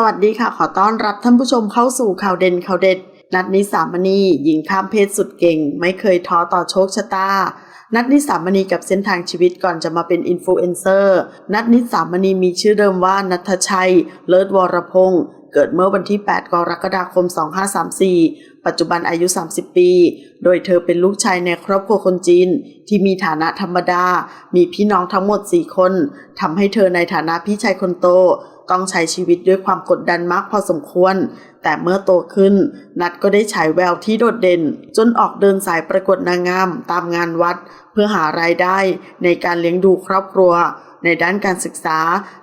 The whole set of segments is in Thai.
สวัสดีค่ะ ขอต้อนรับท่านผู้ชมเข้าสู่ข่าวเด่นข่าวเด็ด นัดนิสามณีหญิงข้ามเพศสุดเก่ง ไม่เคยท้อต่อโชคชะตา นัดนิสามณีกับเส้นทางชีวิตก่อนจะมาเป็นอินฟลูเอนเซอร์ นัดนิสามณีมีชื่อเดิมว่านัทชัย เลิศวรพงศ์เกิดเมื่อวันที่ 8 กรกฎาคม 2534 ปัจจุบันอายุ 30 ปี โดยเธอเป็นลูกชายในครอบครัวคนจีน ที่มีฐานะธรรมดา มีพี่น้องทั้งหมด 4 คน ทำให้เธอในฐานะพี่ชายคนโต ต้องใช้ชีวิตด้วยความกดดันมากพอสมควร แต่เมื่อโตขึ้น นัดก็ได้ฉายแววที่โดดเด่น จนออกเดินสายประกวดนางงาม ตามงานวัด เพื่อหารายได้ในการเลี้ยงดูครอบครัว ในด้านการศึกษา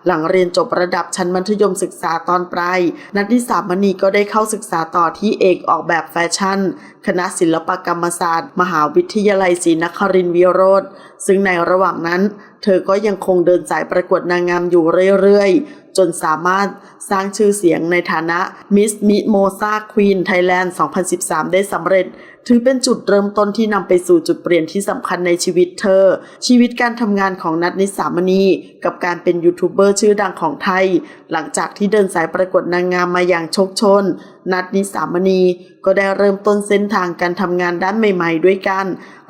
หลังเรียนจบระดับชั้นมัธยมศึกษาตอนปลายนัดนิสามณีก็ได้เข้าศึกษาต่อที่เอกออกแบบแฟชั่น คณะศิลปกรรมศาสตร์ มหาวิทยาลัยศรีนครินทร์วิโรธซึ่งในระหว่างนั้น เธอก็ยังคงเดินสายประกวดนางงามอยู่เรื่อยๆ จนสามารถสร้างชื่อเสียงในฐานะมิสมิโมซาควีนไทยแลนด์ 2013 ได้สำเร็จถือเป็นจุดเริ่มต้นที่นำไปสู่จุดเปลี่ยนที่สำคัญในชีวิตเธอ ชีวิตการทำงานของนัทนิสามณีกับการเป็นยูทูบเบอร์ชื่อดังของไทย หลังจากที่เดินสายประกวดนางงามมาอย่างโชคชน นัทนิสามณี ก็ได้เริ่มต้นเส้นทางการทำงานด้านใหม่ ๆ ด้วยกัน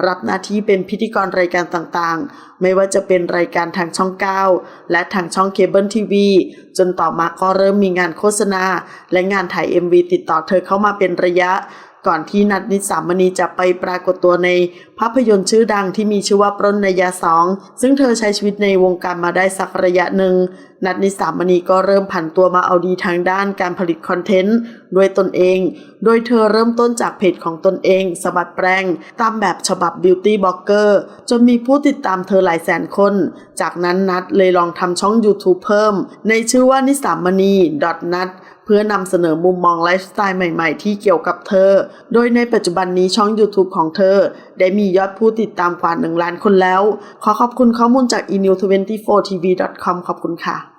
รับหน้าที่เป็นพิธีกรรายการต่างๆ ไม่ว่าจะเป็นรายการทางช่อง 9 และทางช่องเคเบิลทีวีจนต่อมาก็เริ่มมีงานโฆษณา และงานถ่าย MV ติดต่อเธอเข้ามาเป็นระยะ ก่อนที่นัดนิสามณีจะไปปรากฏตัวในภาพยนตร์ชื่อดังที่มีชื่อว่าปรนนยาสอง ซึ่งเธอใช้ชีวิตในวงการมาได้สักระยะหนึ่งนัดนิสามณีก็เริ่มผันตัวมาเอาดีทางด้านการผลิตคอนเทนต์ด้วยตนเอง โดยเธอเริ่มต้นจากเพจของตนเองสบัดแปลงตามแบบฉบับบิวตี้บล็อกเกอร์จนมีผู้ติดตามเธอหลายแสนคน จากนั้นนัดเลยลองทำช่อง YouTube เพิ่ม ในชื่อว่านิสามณีนัดเพื่อนำเสนอมุมมองไลฟ์สไตล์ใหม่ๆ ที่เกี่ยวกับเธอ โดยในปัจจุบันนี้ช่อง YouTube ของเธอ ได้มียอดผู้ติดตามกว่า 1 ล้านคนแล้ว ขอขอบคุณข้อมูลจาก e-new24tv.com ขอบคุณค่ะ